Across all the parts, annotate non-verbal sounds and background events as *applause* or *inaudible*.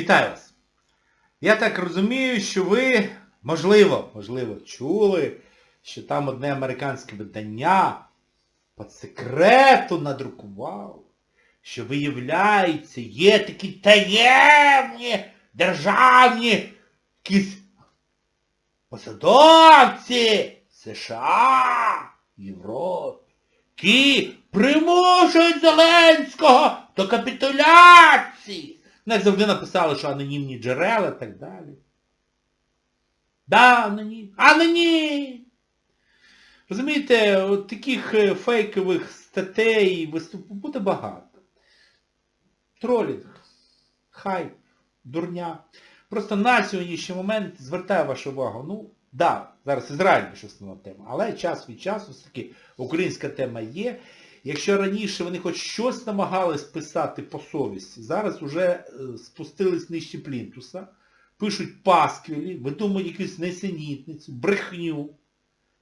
Вітаю вас! Я так розумію, що ви, можливо, можливо, чули, що там одне американське видання по секрету надрукувало, що виявляється, є такі таємні державні якісь посадовці США, Європи, які примушують Зеленського до капітуляції. Як завжди написали, що анонімні джерела і так далі. Да, анонім. Анонім! Розумієте, от таких е, фейкових статей виступів буде багато. Тролінг, хайп, дурня. Просто на сьогоднішній момент звертаю вашу увагу. Ну, да, зараз Ізраїль основна тема, але час від часу все-таки українська тема є. Якщо раніше вони хоч щось намагались писати по совісті, зараз вже е, спустились нижче плінтуса, пишуть пасквілі, видумують якусь несенітницю, брехню.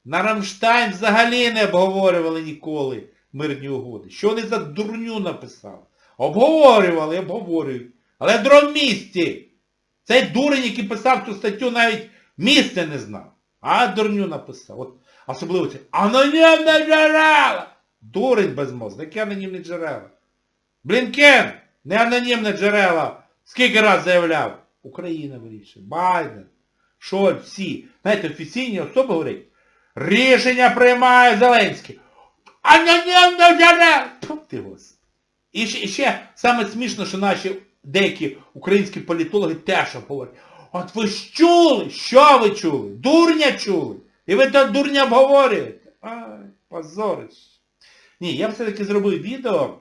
На Рамштайн взагалі не обговорювали ніколи мирні угоди. Що вони за дурню написали? Обговорювали, обговорюють. Але в другому місці. Цей дурень, який писав цю статтю, навіть місце не знав. А дурню написав. От особливо це анонімне джерела. Дурень безмозг. Які анонімні джерела? Блінкен, не анонімне джерела. Скільки раз заявляв? Україна вирішує. Байден, Шольц, всі. Знаєте, офіційні особи говорять, рішення приймає Зеленський. Анонімне джерела. Ти господи. І ще, ще саме смішно, що наші деякі українські політологи теж говорять, от ви ж чули? Що ви чули? Дурня чули. І ви то дурня обговорюєте. Ай, позорище. Ні, я все-таки зробив відео,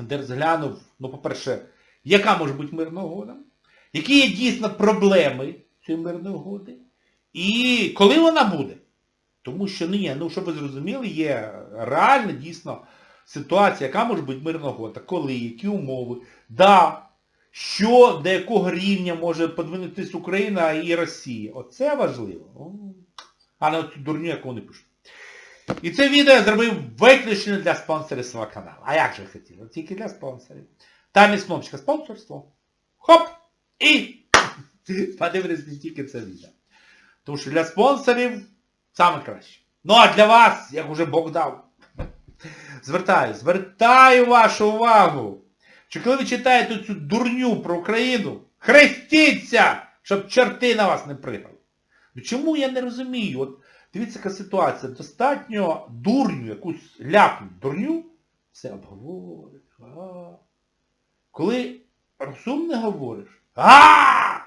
де розглянув, ну, по-перше, яка може бути мирна угода, які є дійсно проблеми цієї мирної угоди, і коли вона буде. Тому що, ні, ну, щоб ви зрозуміли, є реальна дійсно ситуація, яка може бути мирна угода, коли, які умови, да, що, до якого рівня може подвинутись Україна і Росія. Оце важливо. А не оцю дурню, яку вони пишуть. І це відео я зробив виключно для спонсорів свого каналу. А як же хотів? Тільки для спонсорів. Там є кнопочка спонсорство. Хоп! І *laughs* подивитесь не тільки це відео. Тому що для спонсорів саме краще. Ну а для вас, як уже Бог дав, звертаю, звертаю вашу увагу, що коли ви читаєте цю дурню про Україну, хрестіться, щоб чорти на вас не пригали. Ну чому я не розумію? От Дивіться, яка ситуація. Достатньо дурню, якусь ляпну дурню, все обговорить. Коли розумне говориш, а,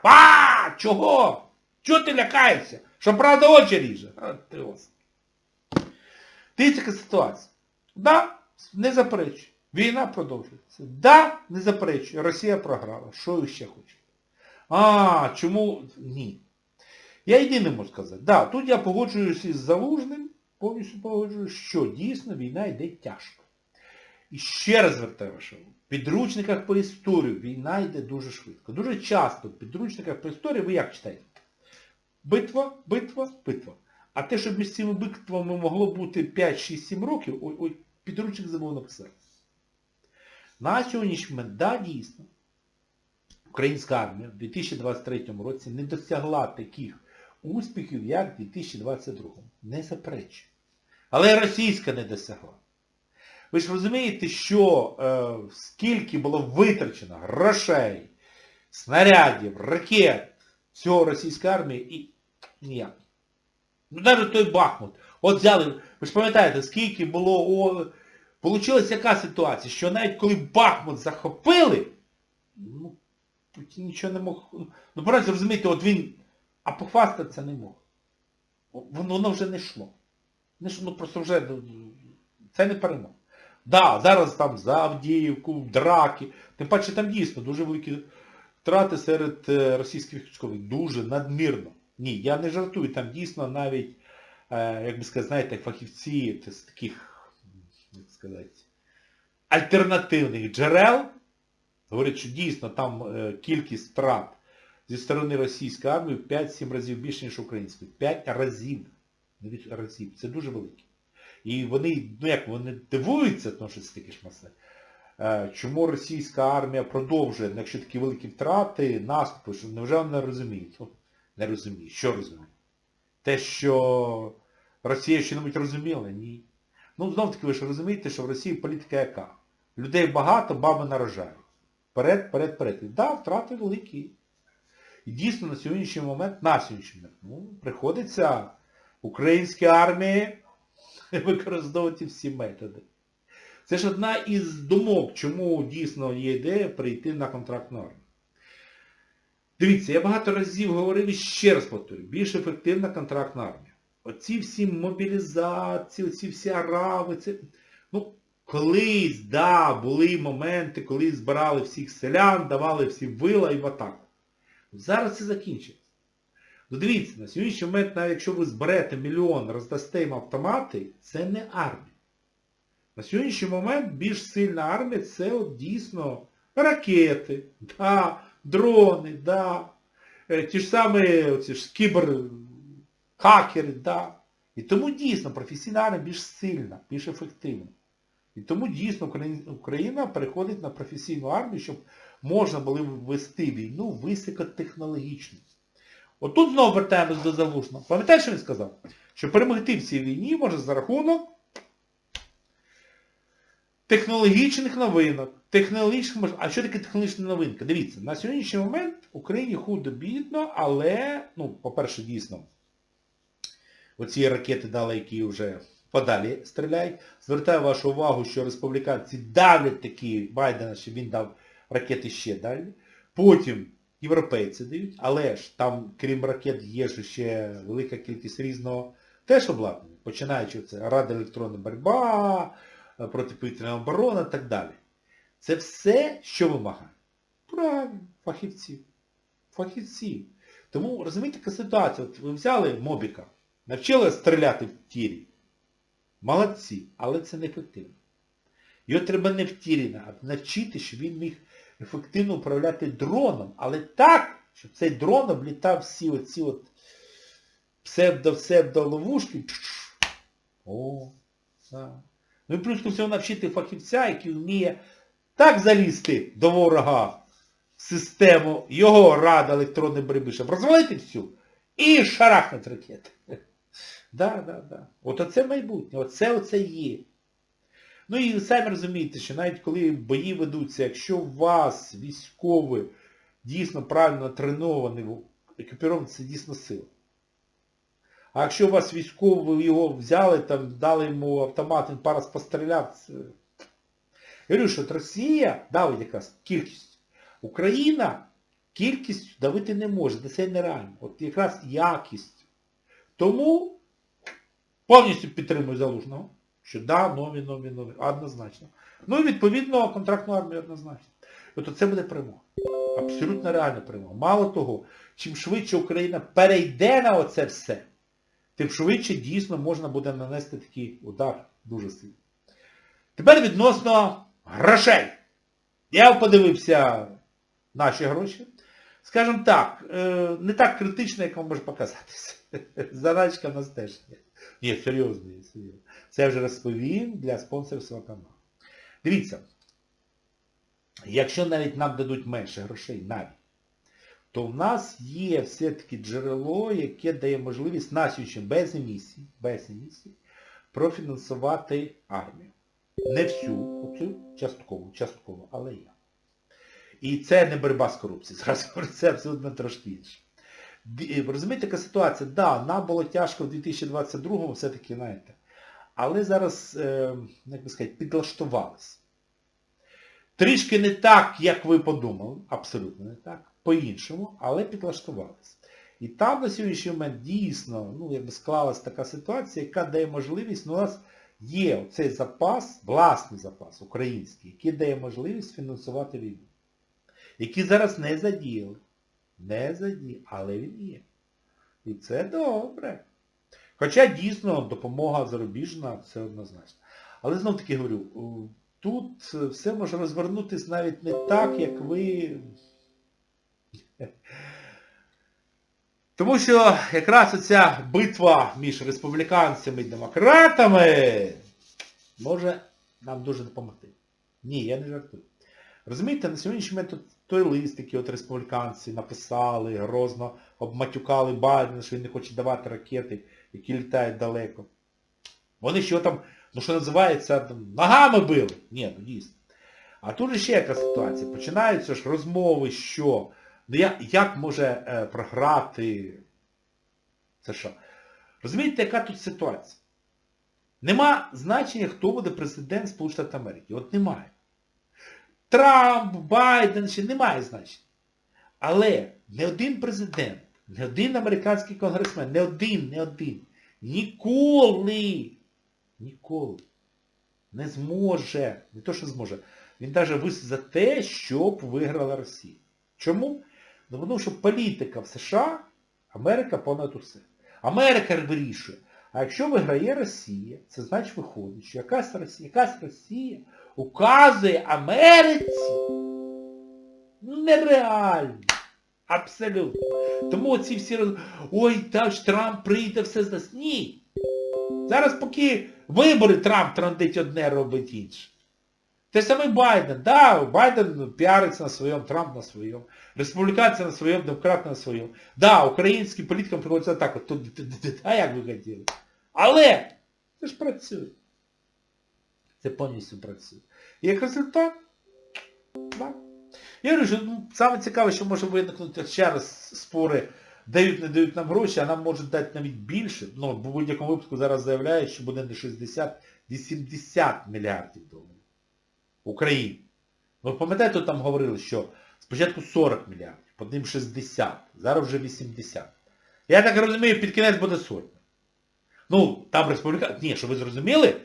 а, чого? Чого ти лякаєшся? Що правда очі ріже? Дивіться, яка ситуація. Да, не заперечую. Війна продовжується. Да, не заперечую. Росія програла. Що ви ще хочете? А, чому? Ні. Я єдине можу сказати. Да, тут я погоджуюся із Залужним, повністю погоджуюсь, що дійсно війна йде тяжко. І ще раз звертаю вашу увагу. В підручниках по історії війна йде дуже швидко. Дуже часто в підручниках по історії ви як читаєте? Битва, битва, битва. А те, що між цими битвами могло бути 5, 6, 7 років, ой, ой, підручник забув написати. На сьогоднішній момент, да, дійсно, українська армія в 2023 році не досягла таких успіхів, як в 2022. Не заперечую. Але російська не досягла. Ви ж розумієте, що е, скільки було витрачено грошей, снарядів, ракет всього російської армії і ніяк. Ну навіть той Бахмут. От взяли, ви ж пам'ятаєте, скільки було... О, Получилась яка ситуація, що навіть коли Бахмут захопили, ну, нічого не мог... Ну, просто розумієте, от він... А похвастатися не мог. Воно, воно вже не йшло. Не йшло, ну просто вже... Це не перемога. Да, зараз там за Авдіївку, драки. Тим паче там дійсно дуже великі втрати серед е, російських військових. Дуже надмірно. Ні, я не жартую, там дійсно навіть, е, як би сказати, знаєте, фахівці з таких, як сказати, альтернативних джерел, говорять, що дійсно там е, кількість втрат зі сторони російської армії в 5-7 разів більше, ніж української. 5 разів. Разів. Це дуже велике. І вони, ну як, вони дивуються, тому що це таке ж. Е, Чому російська армія продовжує, ну, якщо такі великі втрати, наступи, що невже вони не розуміють? Не розуміють. Що розуміють? Те, що Росія що-небудь розуміла? Ні. Ну, знов таки ви ж розумієте, що в Росії політика яка? Людей багато, баби нарожають. Вперед, вперед, вперед. І да, втрати великі. І дійсно на сьогоднішній момент, на момент, ну, приходиться українській армії *laughs* використовувати всі методи. Це ж одна із думок, чому дійсно є ідея прийти на контрактну армію. Дивіться, я багато разів говорив і ще раз повторюю, більш ефективна контрактна армія. Оці всі мобілізації, оці всі арави, це... Ну, колись, да, були моменти, коли збирали всіх селян, давали всім вила і в атаку. Зараз це закінчиться. Ну дивіться, на сьогоднішній момент, навіть якщо ви зберете мільйон, роздасте їм автомати, це не армія. На сьогоднішній момент більш сильна армія це от дійсно ракети, да, дрони, да, е, ті ж самі оці ж кіберхакери, да. І тому дійсно професійна армія більш сильна, більш ефективна. І тому дійсно Україна переходить на професійну армію, щоб можна було вести війну високотехнологічно. Отут знову вертаємось до Залужного. Пам'ятаєш, що він сказав? Що перемогти в цій війні може за рахунок технологічних новинок. Технологічних мож- А що таке технологічна новинка? Дивіться, на сьогоднішній момент Україні худо-бідно, але, ну, по-перше, дійсно, оці ракети дали, які вже подалі стріляють. Звертаю вашу увагу, що республіканці давлять такі Байдена, що він дав ракети ще далі. Потім європейці дають, але ж там, крім ракет, є ж ще велика кількість різного теж обладнання, починаючи це радіоелектронна боротьба, е, протиповітряна оборона і так далі. Це все, що вимагає? Правильно, фахівців. Фахівців. Тому, розумієте, яка ситуація? От ви взяли мобіка, навчили стріляти в тірі. Молодці, але це не ефективно. Його треба не в тірі, навчити, щоб він міг ефективно управляти дроном, але так, щоб цей дрон облітав всі оці от псевдо-псевдо ловушки. Так. Ну і плюс всього навчити фахівця, який вміє так залізти до ворога в систему його ради електронної боротьби, розвалити всю і шарахнути ракети. *laughs* Да, да, да. От оце майбутнє, оце оце є. Ну і самі розумієте, що навіть коли бої ведуться, якщо у вас військовий дійсно правильно тренований, екіпірований, це дійсно сила. А якщо у вас військовий, ви його взяли, там, дали йому автомат, він пару раз постріляв, це... Говорю, що Росія давить якраз кількість. Україна кількістю давити не може, де це нереально. От якраз якість. Тому повністю підтримую Залужного, що да, нові, нові, нові, однозначно. Ну і відповідно контрактну армію однозначно. От це буде перемога. Абсолютно реальна перемога. Мало того, чим швидше Україна перейде на оце все, тим швидше дійсно можна буде нанести такий удар дуже сильний. Тепер відносно грошей. Я подивився наші гроші. Скажімо так, е, не так критично, як вам може показатися. *laughs* Заначка в нас теж є. Ні, серйозно, серйозно. Це я вже розповім для спонсорів свого каналу. Дивіться, якщо навіть нам дадуть менше грошей, навіть, то в нас є все-таки джерело, яке дає можливість на сьогодні без емісій, без емісій, профінансувати армію. Не всю, оцю частково, частково, але є. І це не боротьба з корупцією, *laughs* зразу це абсолютно трошки інше. Ді- Розумієте, яка ситуація? Да, нам було тяжко в 2022-му, все-таки, знаєте. Але зараз, е, як би сказати, підлаштувалися. Трішки не так, як ви подумали, абсолютно не так, по-іншому, але підлаштувалися. І там на сьогоднішній момент дійсно, ну, якби склалась така ситуація, яка дає можливість, ну, у нас є цей запас, власний запас український, який дає можливість фінансувати війну. Який зараз не задіяли. Не задіяли, але він є. І це добре. Хоча дійсно допомога зарубіжна, це однозначно. Але знов таки говорю, тут все може розвернутися навіть не так, як ви. *laughs* Тому що якраз оця битва між республіканцями і демократами може нам дуже допомогти. Ні, я не жартую. Розумієте, на сьогоднішній момент от той лист, який от республіканці написали, грозно обматюкали Байдена, що він не хоче давати ракети, які літають далеко. Вони що там, ну що називається, там, ногами били. Ні, ну дійсно. А тут ще яка ситуація. Починаються ж розмови, що ну, як, як може е, програти США. Розумієте, яка тут ситуація? Нема значення, хто буде президент Сполучених Америки. От немає. Трамп, Байден, ще немає значення. Але не один президент, не один американський конгресмен, не один, не один, ніколи, ніколи не зможе, не то, що зможе, він навіть виступить за те, щоб виграла Росія. Чому? Ну, тому що політика в США, Америка понад усе. Америка вирішує. А якщо виграє Росія, це значить виходить, що якась Росія, якась Росія указує Америці ну, нереально. Абсолютно. Тому ці всі роз... Ой, та ж Трамп прийде, все з нас. Ні. Зараз поки вибори Трамп трандить одне, робить інше. Те саме Байден. Да, Байден піариться на своєму, Трамп на своєму. Республіканці на своєму, демократи на своєму. Да, українським політикам приходиться так, от тут, а як ви хотіли. Але це ж працює. Це повністю працює. І як результат, да. Я говорю, що ну, саме цікаве, що може виникнути ще раз спори, дають, не дають нам гроші, а нам можуть дати навіть більше. Ну, в будь-якому випадку зараз заявляють, що буде не 60, 80 мільярдів доларів. Україні. Ви пам'ятаєте, там говорили, що спочатку 40 мільярдів, потім 60, зараз вже 80. Я так розумію, під кінець буде сотня. Ну, там республіканці, ні, що ви зрозуміли,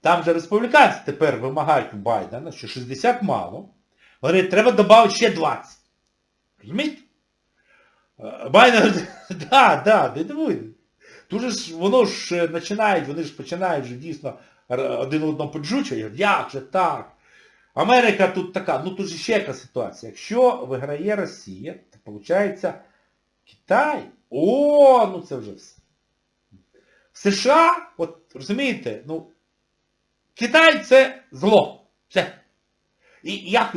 там же республіканці тепер вимагають у Байдена, що 60 мало. Вони треба додати ще 20. Розумієте? Е, Байден, *laughs* да, да, не дивуйте. Тут же ж воно ж е, починають, вони ж починають вже дійсно один одному поджучувати, як же так? Америка тут така, ну тут же ще яка ситуація. Якщо виграє Росія, то виходить Китай. О, ну це вже все. В США, от розумієте, ну, Китай це зло. Все. І як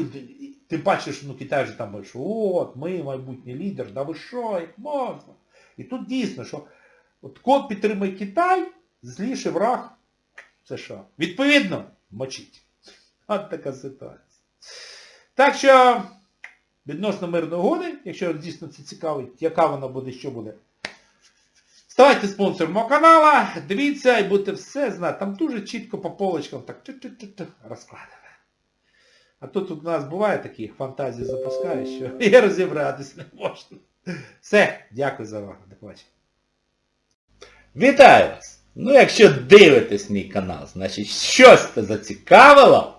ти бачиш, ну Китай же там що от, ми майбутній лідер, да ви що, як можна. І тут дійсно, що от код підтримує Китай, зліше враг США. Відповідно, мочить. От така ситуація. Так що, відносно мирної угоди, якщо дійсно це цікавить, яка вона буде, що буде. Ставайте спонсором мого каналу, дивіться і будете все знати. Там дуже чітко по полочкам так розкладено. А тут у нас буває такі фантазії запускає, що *laughs* і розібратись не можна. Все, дякую за увагу. До побачення. Вітаю вас! Ну якщо дивитесь мій канал, значить щось це зацікавило,